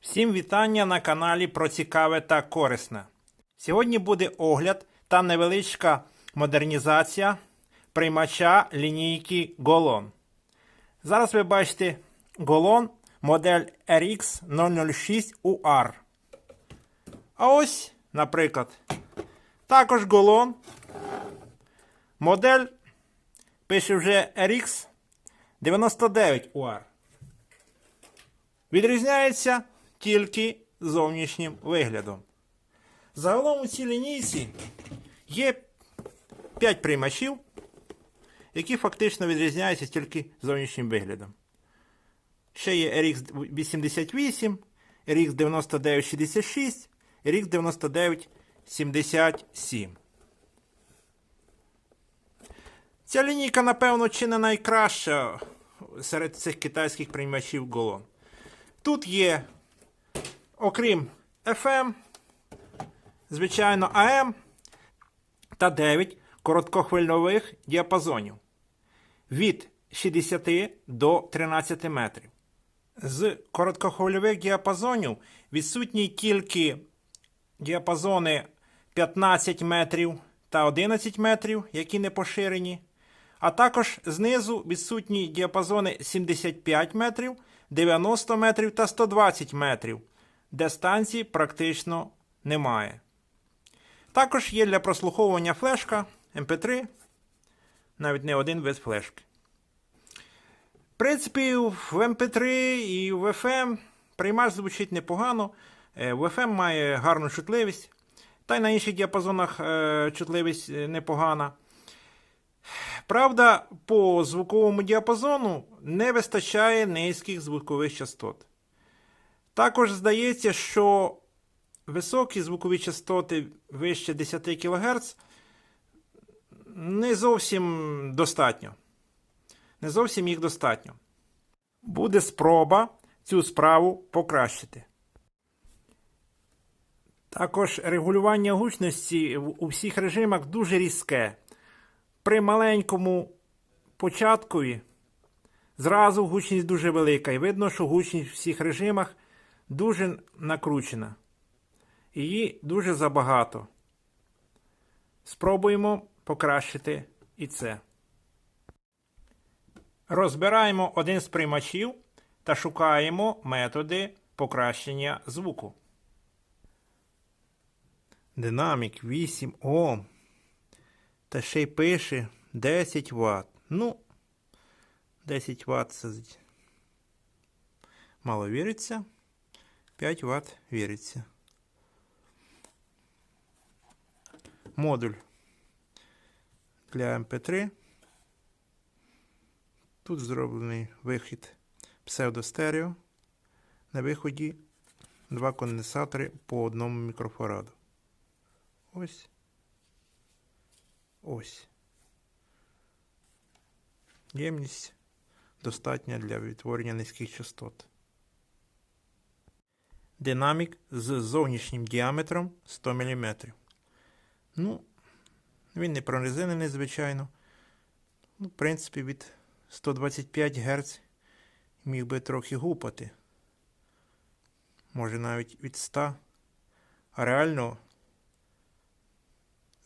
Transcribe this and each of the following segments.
Всім вітання на каналі про цікаве та корисне. Сьогодні буде огляд та невеличка модернізація приймача лінійки Голон. Зараз ви бачите Голон модель RX 006 UR. А ось, наприклад, також Голон. Модель пише вже RX 99 UR. Відрізняється тільки зовнішнім виглядом. Загалом у цій лінійці є 5 приймачів, які фактично відрізняються тільки зовнішнім виглядом. Ще є RX 88, RX 9966, RX 9977. Ця лінійка, напевно, чи не найкраща серед цих китайських приймачів Голон. Тут є, окрім FM, звичайно, AM та 9 короткохвильових діапазонів від 60 до 13 метрів. З короткохвильових діапазонів відсутні тільки діапазони 15 метрів та 11 метрів, які не поширені. А також знизу відсутні діапазони 75 метрів, 90 метрів та 120 метрів, де станцій практично немає. Також є для прослуховування флешка MP3, навіть не один вид флешки. В принципі, в MP3 і в FM приймач звучить непогано. Е, В FM має гарну чутливість, та й на інших діапазонах е, чутливість е, непогана. Правда, по звуковому діапазону не вистачає низьких звукових частот. Також здається, що високі звукові частоти вище 10 кГц не зовсім достатньо. Не зовсім їх достатньо. Буде спроба цю справу покращити. Також регулювання гучності у всіх режимах дуже різке. При маленькому початкові зразу гучність дуже велика. І видно, що гучність в всіх режимах дуже накручена. Її дуже забагато. Спробуємо покращити і це. Розбираємо один з приймачів та шукаємо методи покращення звуку. Динамік 8 Ом. Та ще й пише 10 Вт. Ну, 10 Вт це мало віриться. 5 Вт віриться. Модуль для MP3. Тут зроблений вихід псевдостерео. На виході два конденсатори по одному мікрофараду. Ось. Ось. Ємність достатня для відтворення низьких частот. Динамік з зовнішнім діаметром 100 мм. Ну, він не прорезинений, звичайно. Ну, в принципі, від 125 Гц міг би трохи гупати. Може навіть від 100. А реально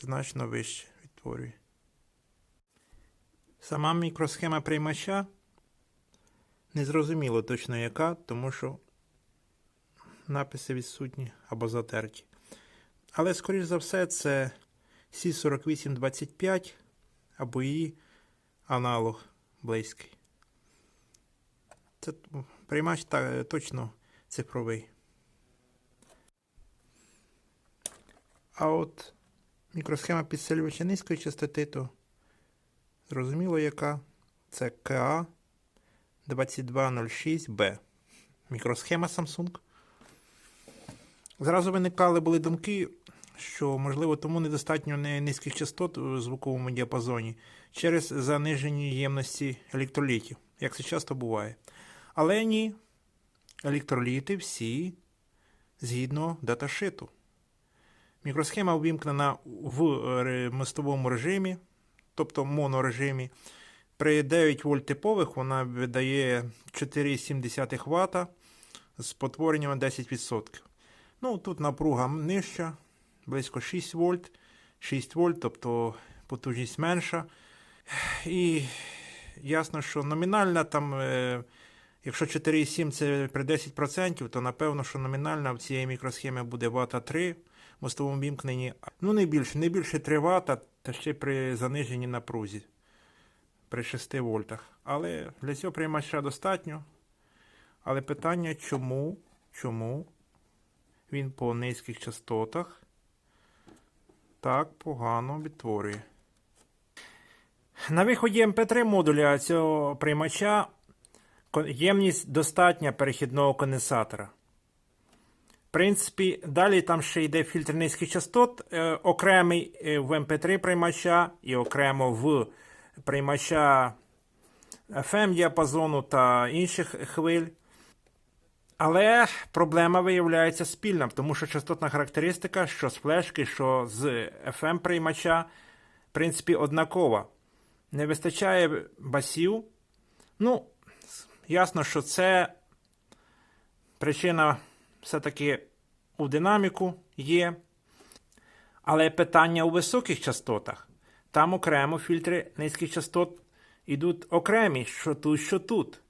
значно вище відтворює. Сама мікросхема приймача незрозуміло точно яка, тому що написи відсутні або затерті. Але, скоріш за все, це C4825 або її аналог близький. Це приймач та, точно цифровий. А от мікросхема підсилювача низької частоти, то зрозуміло, яка це КА 2206B. Мікросхема Samsung. Зразу виникали були думки, що, можливо, тому недостатньо низьких частот у звуковому діапазоні через занижені ємності електролітів, як це часто буває. Але ні, електроліти всі згідно даташиту. Мікросхема увімкнена в мостовому режимі, тобто монорежимі. При 9 вольт типових вона видає 4,7 Вт, з потворенням 10%. Ну, тут напруга нижча, близько 6 вольт. 6 вольт, тобто потужність менша. І ясно, що номінальна там, е, якщо 4,7 це при 10%, то напевно, що номінальна в цієї мікросхеми буде вата 3 в мостовому вімкненні. Ну, не більше, не більше 3 вата, та ще при заниженні напрузі при 6 вольтах. Але для цього приймача достатньо. Але питання, чому, чому він по низьких частотах так погано відтворює. На виході MP3 модуля цього приймача ємність достатня перехідного конденсатора. В принципі, далі там ще йде фільтр низьких частот, е, окремий е, в MP3 приймача і окремо в приймача FM діапазону та інших хвиль. Але проблема виявляється спільна, тому що частотна характеристика, що з флешки, що з FM приймача, в принципі, однакова. Не вистачає басів. Ну, ясно, що це причина все-таки у динаміку є. Але питання у високих частотах. Там окремо фільтри низьких частот йдуть окремі, що тут, що тут.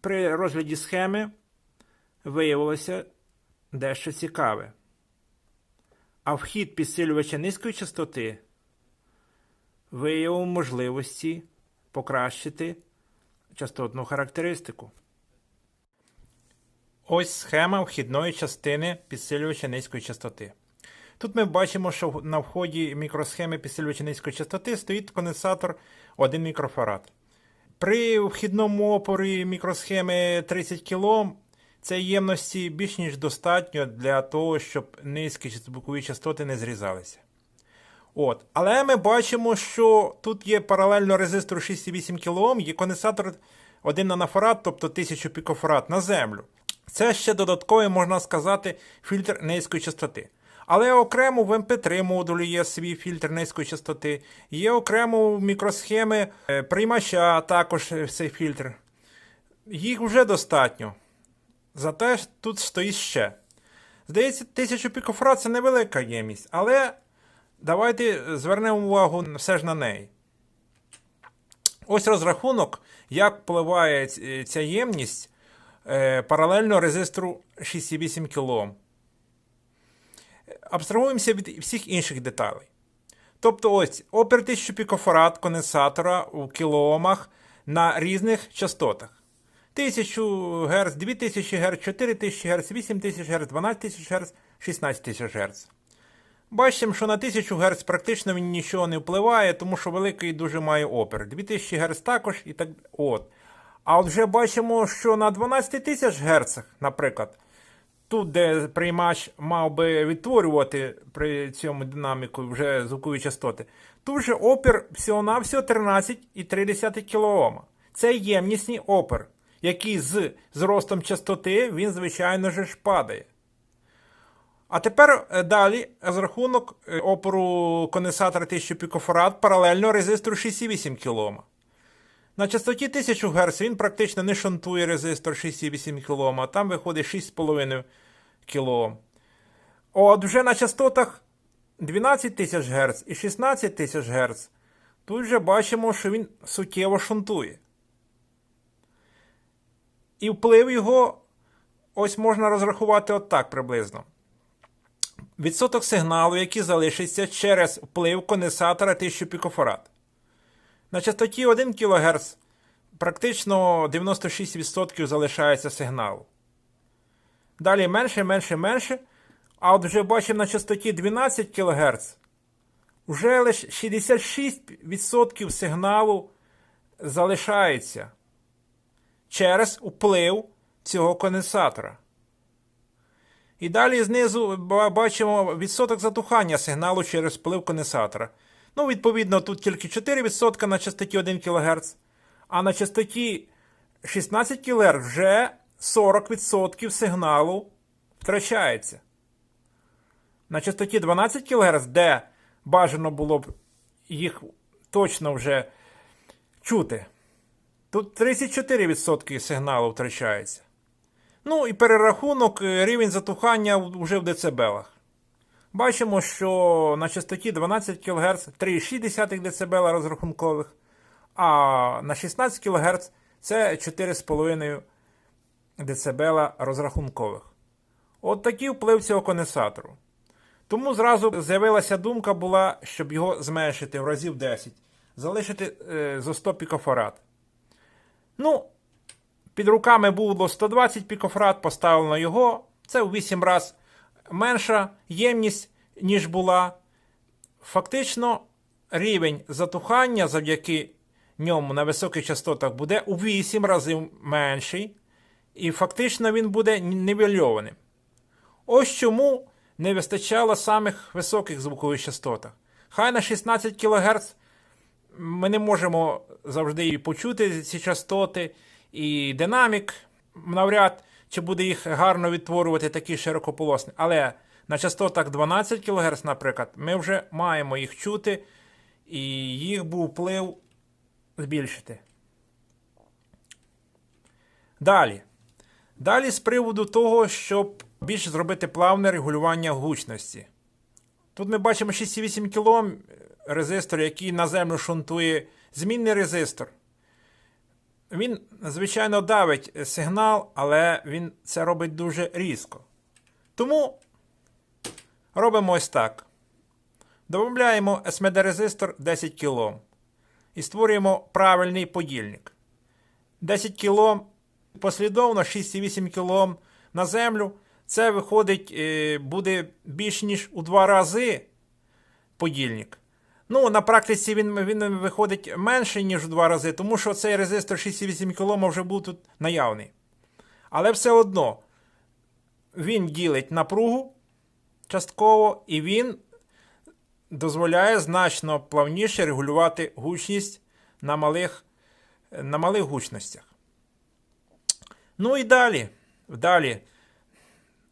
При розгляді схеми виявилося дещо цікаве. А вхід підсилювача низької частоти виявив можливості покращити частотну характеристику. Ось схема вхідної частини підсилювача низької частоти. Тут ми бачимо, що на вході мікросхеми підсилювача низької частоти стоїть конденсатор 1 мікрофарад. При вхідному опорі мікросхеми 30 кОм цієї ємності більш ніж достатньо для того, щоб низькі чи звукові частоти не зрізалися. От. Але ми бачимо, що тут є паралельно резистору 6,8 кОм, є конденсатор 1 нанофарад, тобто 1000 пікофарад на землю. Це ще додатковий, можна сказати, фільтр низької частоти. Але окремо в MP3 модулі є свій фільтр низької частоти, є окремо мікросхеми е, приймача також е, цей фільтр. Їх вже достатньо. Зате тут стоїть ще. Здається, 1000 пікофарад це невелика ємність, але давайте звернемо увагу все ж на неї. Ось розрахунок, як впливає ця ємність е, паралельно резистору 6,8 кОм. Абстрагуємося від всіх інших деталей. Тобто, ось опір 1000 пікофарад конденсатора у кілоомах на різних частотах. 1000 Гц, 2000 Гц, 4000 Гц, 8000 Гц, 12000 Гц, 16000 Гц. Бачимо, що на 1000 Гц практично він нічого не впливає, тому що великий дуже має опір. 2000 Гц також і так от. А от вже бачимо, що на 12000 Гц, наприклад, тут, де приймач мав би відтворювати при цьому динаміку вже звукові частоти, тут вже опір всього-навсього 13,3 кОм. Це ємнісний опір, який з зростом частоти він, звичайно ж, падає. А тепер е, далі розрахунок е, опору конденсатора 1000 пікофарад паралельно резистору 6,8 кОм. На частоті 1000 Гц він практично не шантує резистор 6,8 кОм, а там виходить 6,5 кОм. От вже на частотах 12 тисяч Гц і 16 тисяч Гц тут вже бачимо, що він суттєво шунтує. І вплив його ось можна розрахувати отак приблизно. Відсоток сигналу, який залишиться через вплив конденсатора 1000 пікофарад. На частоті 1 кГц практично 96% залишається сигналу. Далі менше, менше, менше. А от вже бачимо на частоті 12 кГц. Вже лише 66% сигналу залишається через вплив цього конденсатора. І далі знизу бачимо відсоток затухання сигналу через вплив конденсатора. Ну, відповідно, тут тільки 4% на частоті 1 кГц, а на частоті 16 кГц вже 40% сигналу втрачається. На частоті 12 кГц, де бажано було б їх точно вже чути, тут 34% сигналу втрачається. Ну і перерахунок, е, рівень затухання вже в децибелах. Бачимо, що на частоті 12 кГц 3,6 дБ розрахункових, а на 16 кГц це 4,5 дБ розрахункових. От такий вплив цього конденсатору. Тому зразу з'явилася думка була, щоб його зменшити в разів 10, залишити е, за 100 пікофарад. Ну, під руками було 120 пікофарад, поставлено його. Це в 8 разів менша ємність, ніж була. Фактично, рівень затухання завдяки ньому на високих частотах буде у 8 разів менший, і фактично він буде нівельованим. Ось чому не вистачало самих високих звукових частотах. Хай на 16 кГц ми не можемо завжди і почути ці частоти, і динамік навряд чи буде їх гарно відтворювати такі широкополосні. Але на частотах 12 кГц, наприклад, ми вже маємо їх чути, і їх був вплив збільшити. Далі. Далі з приводу того, щоб більш зробити плавне регулювання гучності. Тут ми бачимо 6,8 кОм резистор, який на землю шунтує змінний резистор. Він, звичайно, давить сигнал, але він це робить дуже різко. Тому робимо ось так. Додаємо SMD резистор 10 кОм і створюємо правильний подільник. 10 кОм послідовно 6,8 кОм на землю. Це виходить, е, буде більш ніж у два рази подільник. Ну, на практиці він, він виходить менше, ніж у два рази, тому що цей резистор 6,8 кОм вже був тут наявний. Але все одно він ділить напругу частково, і він дозволяє значно плавніше регулювати гучність на малих, на малих гучностях. Ну і далі. Далі.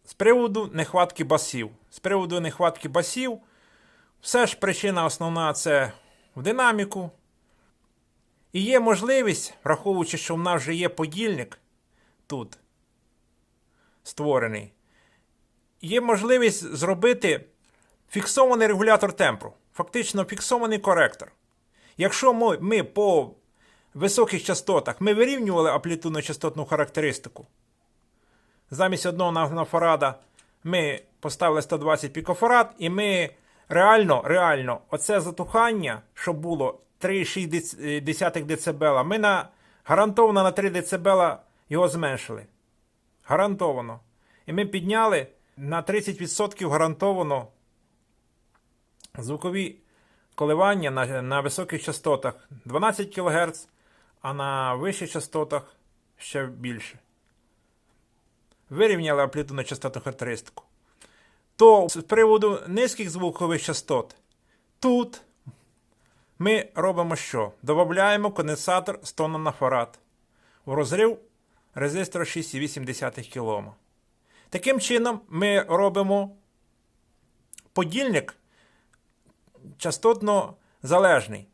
З приводу нехватки басів. З приводу нехватки басів, все ж причина основна це в динаміку. І є можливість, враховуючи, що в нас вже є подільник тут створений, є можливість зробити фіксований регулятор темпру, фактично фіксований коректор. Якщо ми, ми по високих частотах ми вирівнювали амплітудно частотну характеристику, замість одного нанофарада ми поставили 120 пікофарад, і ми реально, реально, оце затухання, що було 3,6 дБ, ми на, гарантовано на 3 дБ його зменшили. Гарантовано. І ми підняли на 30% гарантовано звукові коливання на, на високих частотах 12 кГц, а на вищих частотах ще більше. Вирівняли амплітудно частотну характеристику. То з приводу низьких звукових частот, тут ми робимо що? Добавляємо конденсатор 100 нанофарад у розрив резистора 6,8 кОм. Таким чином, ми робимо подільник частотно залежний.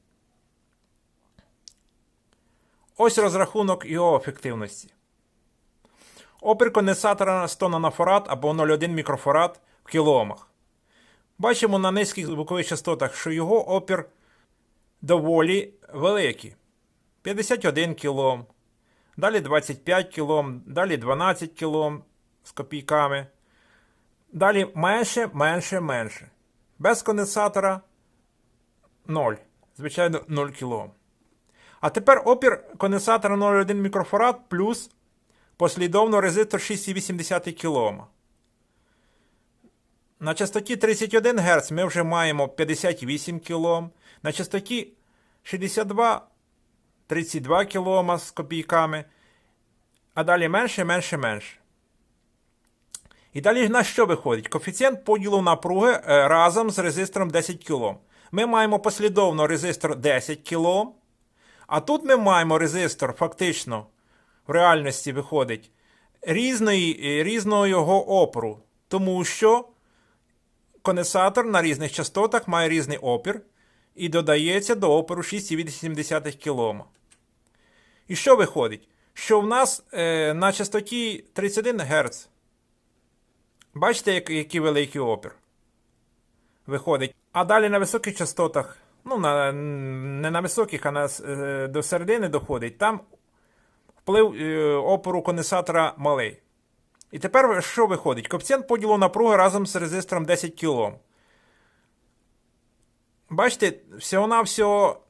Ось розрахунок його ефективності. Опір конденсатора 100 нанофарад або 0,1 мікрофарад в кілоомах. Бачимо на низьких звукових частотах, що його опір доволі великий. 51 кОм, далі 25 кОм, далі 12 кОм з копійками. Далі менше, менше, менше. Без конденсатора 0. Звичайно, 0 кОм. А тепер опір конденсатора 0,1 мікрофарад плюс послідовно резистор 6,8 кОм. На частоті 31 Гц ми вже маємо 58 кОм. На частоті 62 32 кОм з копійками. А далі менше, менше, менше. І далі на що виходить? Коефіцієнт поділу напруги е, разом з резистором 10 кОм. Ми маємо послідовно резистор 10 кОм. А тут ми маємо резистор фактично в реальності виходить різної, різного його опору. Тому що конденсатор на різних частотах має різний опір і додається до опору 6,8 кОм. І що виходить? що в нас е, на частоті 31 Гц. Бачите, як, який великий опір виходить. А далі на високих частотах, ну, на, не на високих, а на, е, до середини доходить, там вплив е, опору конденсатора малий. І тепер що виходить? Коефіцієнт поділу напруги разом з резистором 10 кОм. Бачите, всього-навсього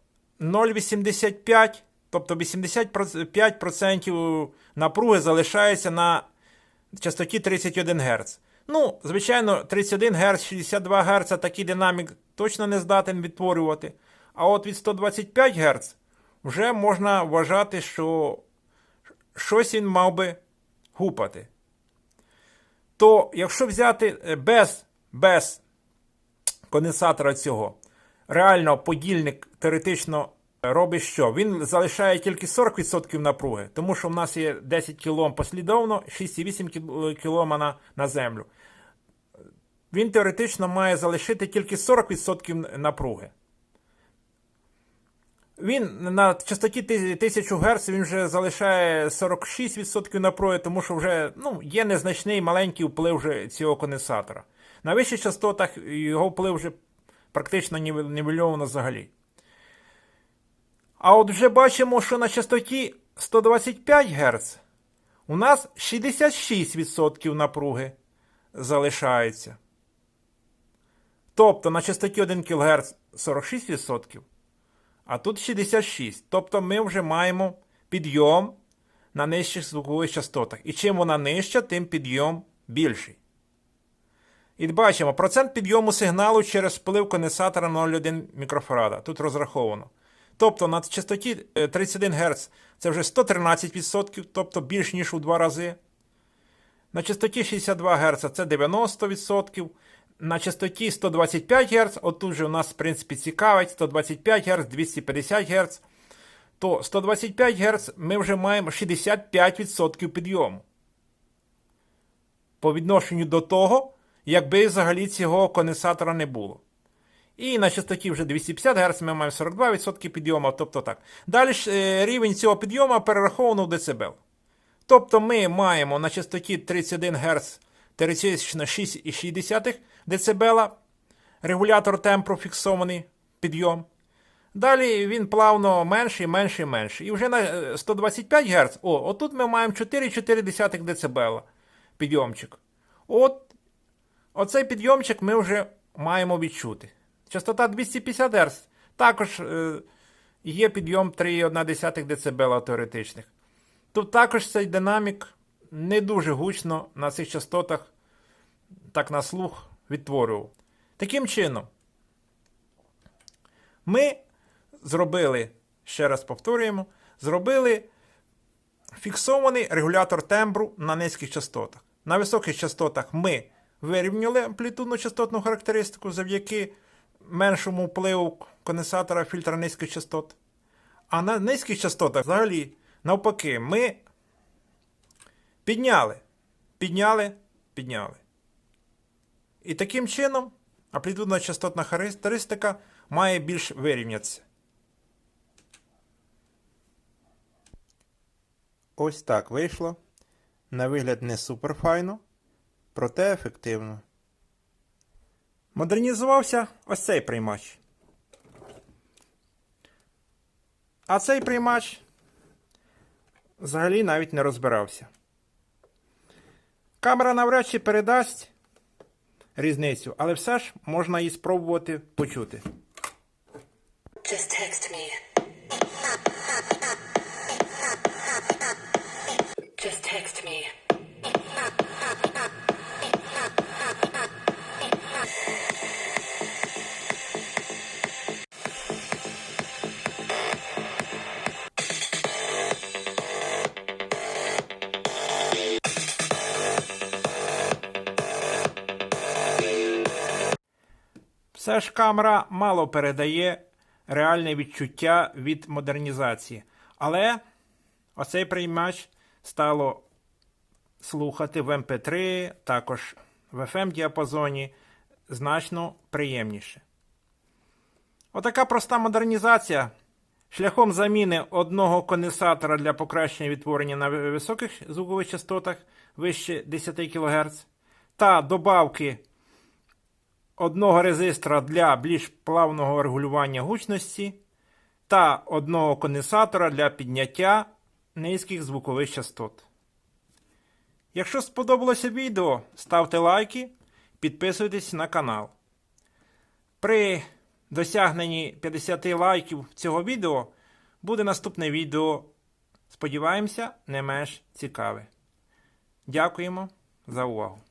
0,85, тобто 85% напруги залишається на частоті 31 Гц. Ну, звичайно, 31 Гц, 62 Гц такий динамік точно не здатен відтворювати. А от від 125 Гц вже можна вважати, що щось він мав би гупати. То якщо взяти е, без, без конденсатора цього, реально подільник теоретично робить що? Він залишає тільки 40% напруги, тому що в нас є 10 кілом послідовно, 6,8 кілома на, на землю. Він теоретично має залишити тільки 40% напруги. Він на частоті 1000 Гц він вже залишає 46% напруги, тому що вже ну, є незначний маленький вплив вже цього конденсатора. На вищих частотах його вплив вже практично ніве- нівельовано взагалі. А от вже бачимо, що на частоті 125 Гц у нас 66% напруги залишається. Тобто на частоті 1 кГц 46%, а тут 66. Тобто ми вже маємо підйом на нижчих звукових частотах. І чим вона нижча, тим підйом більший. І бачимо, процент підйому сигналу через вплив конденсатора 0,1 мікрофарада. Тут розраховано. Тобто на частоті е, 31 Гц це вже 113%, тобто більш ніж у два рази. На частоті 62 Гц це 90%. На частоті 125 Гц, отут же у нас, в принципі, цікавить, 125 Гц, 250 Гц. То 125 Гц ми вже маємо 65% підйому. По відношенню до того, якби взагалі цього конденсатора не було. І на частоті вже 250 Гц ми маємо 42% підйому, тобто так. Далі е, рівень цього підйому перераховано в децибел. Тобто ми маємо на частоті 31 Гц теоретично 6,6 дБ регулятор темпу фіксований підйом. Далі він плавно менший, менший, менший. І вже на е, 125 Гц, о, отут ми маємо 4,4 дБ підйомчик. От Оцей підйомчик ми вже маємо відчути. Частота 250 Гц. Також е, є підйом 3,1 дБ теоретичних. Тут також цей динамік не дуже гучно на цих частотах, так на слух, відтворював. Таким чином, ми зробили, ще раз повторюємо, зробили фіксований регулятор тембру на низьких частотах. На високих частотах ми вирівняли амплітудну частотну характеристику завдяки меншому впливу конденсатора фільтра низьких частот. А на низьких частотах взагалі, навпаки, ми підняли, підняли, підняли. І таким чином амплітудна частотна характеристика має більш вирівнятися. Ось так вийшло. На вигляд не супер файно, проте ефективно. Модернізувався ось цей приймач. А цей приймач взагалі навіть не розбирався. Камера навряд чи передасть різницю, але все ж можна її спробувати почути. Just text me. Все ж камера мало передає реальне відчуття від модернізації. Але оцей приймач стало слухати в MP3, також в FM діапазоні значно приємніше. Отака проста модернізація шляхом заміни одного конденсатора для покращення відтворення на високих звукових частотах вище 10 кГц та добавки одного резистора для більш плавного регулювання гучності та одного конденсатора для підняття низьких звукових частот. Якщо сподобалося відео, ставте лайки, підписуйтесь на канал. При досягненні 50 лайків цього відео буде наступне відео. Сподіваємося, не менш цікаве. Дякуємо за увагу.